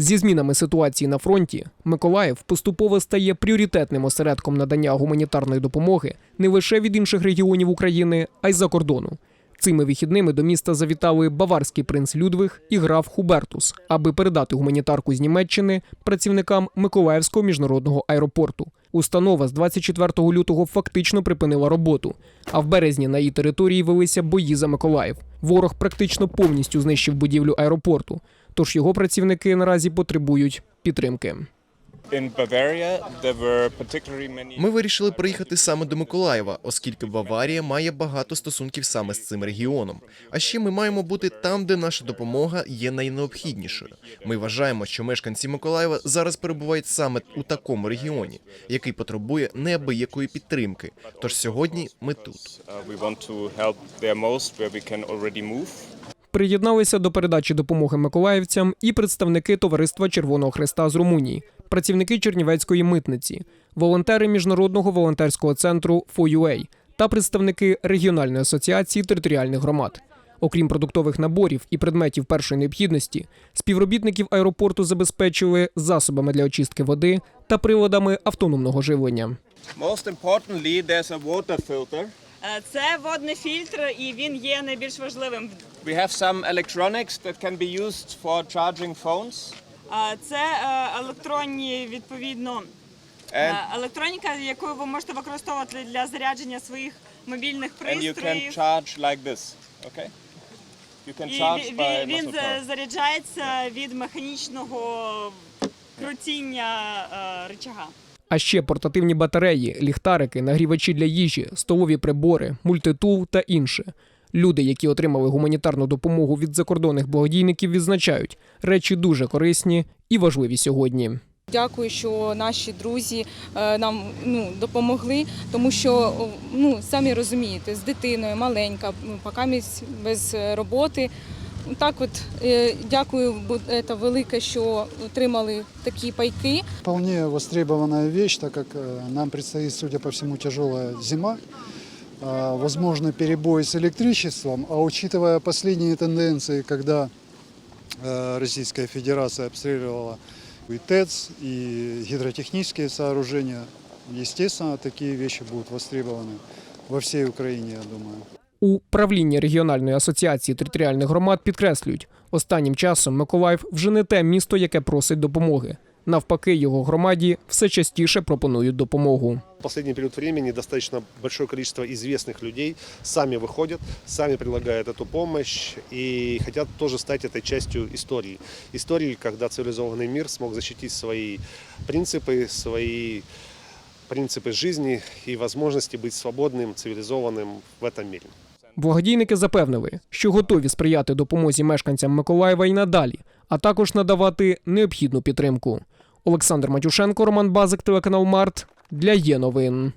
Зі змінами ситуації на фронті Миколаїв поступово стає пріоритетним осередком надання гуманітарної допомоги не лише від інших регіонів України, а й за кордону. Цими вихідними до міста завітали баварський принц Людвиг і граф Хубертус, аби передати гуманітарку з Німеччини працівникам Миколаївського міжнародного аеропорту. Установа з 24 лютого фактично припинила роботу, а в березні на її території велися бої за Миколаїв. Ворог практично повністю знищив будівлю аеропорту, тож його працівники наразі потребують підтримки. Ми вирішили приїхати саме до Миколаєва, оскільки Баварія має багато стосунків саме з цим регіоном. А ще ми маємо бути там, де наша допомога є найнеобхіднішою. Ми вважаємо, що мешканці Миколаєва зараз перебувають саме у такому регіоні, який потребує неабиякої підтримки. Тож сьогодні ми тут. Приєдналися до передачі допомоги миколаївцям і представники Товариства Червоного Хреста з Румунії, працівники Чернівецької митниці, волонтери міжнародного волонтерського центру FOUA та представники регіональної асоціації територіальних громад. Окрім продуктових наборів і предметів першої необхідності, співробітників аеропорту забезпечили засобами для очистки води та приладами автономного живлення. Most importantly, there's a water filter. Е, Це водний фільтр, і він є найбільш важливим. We have some electronics that can be used for charging phones. Е, Це е, електронні відповідно електроніка, яку ви можете використовувати для зарядження своїх мобільних and you can charge like this. Okay? You can charge by він заряджається від механічного крутіння рычага. А ще портативні батареї, ліхтарики, нагрівачі для їжі, столові прибори, мультитул та інше. Люди, які отримали гуманітарну допомогу від закордонних благодійників, відзначають, речі дуже корисні і важливі сьогодні. Дякую, що наші друзі е, нам ну, допомогли, тому що ну самі розумієте, з дитиною маленька, поки без е, роботи. Так, от дякую, це велике, що отримали такі пайки. Вполне востребованная вещь, так как э, нам предстоит, судя по всему, тяжелая зима. А, Возможно, перебои с электричеством, а учитывая последние тенденции, когда э, Российская Федерация обстреливала и ТЭЦ, и гидротехнические сооружения, естественно, такие вещи будут востребованы во всей Украине, я думаю. У правлінні регіональної асоціації територіальних громад підкреслюють, останнім часом Миколаїв вже не те місто, яке просить допомоги. Навпаки, його громаді все частіше пропонують допомогу. В последний период времени достаточно большое количество известных людей сами выходят, сами предлагают эту помощь и хотят тоже стать этой частью истории. Истории, когда цивилизованный мир смог защитить свои принципы, свои принципы жизни и возможности быть свободным, цивилизованным в этом мире. Благодійники запевнили, що готові сприяти допомозі мешканцям Миколаєва і надалі, а також надавати необхідну підтримку. Олександр Матюшенко, Роман Базик, телеканал Март для є новин.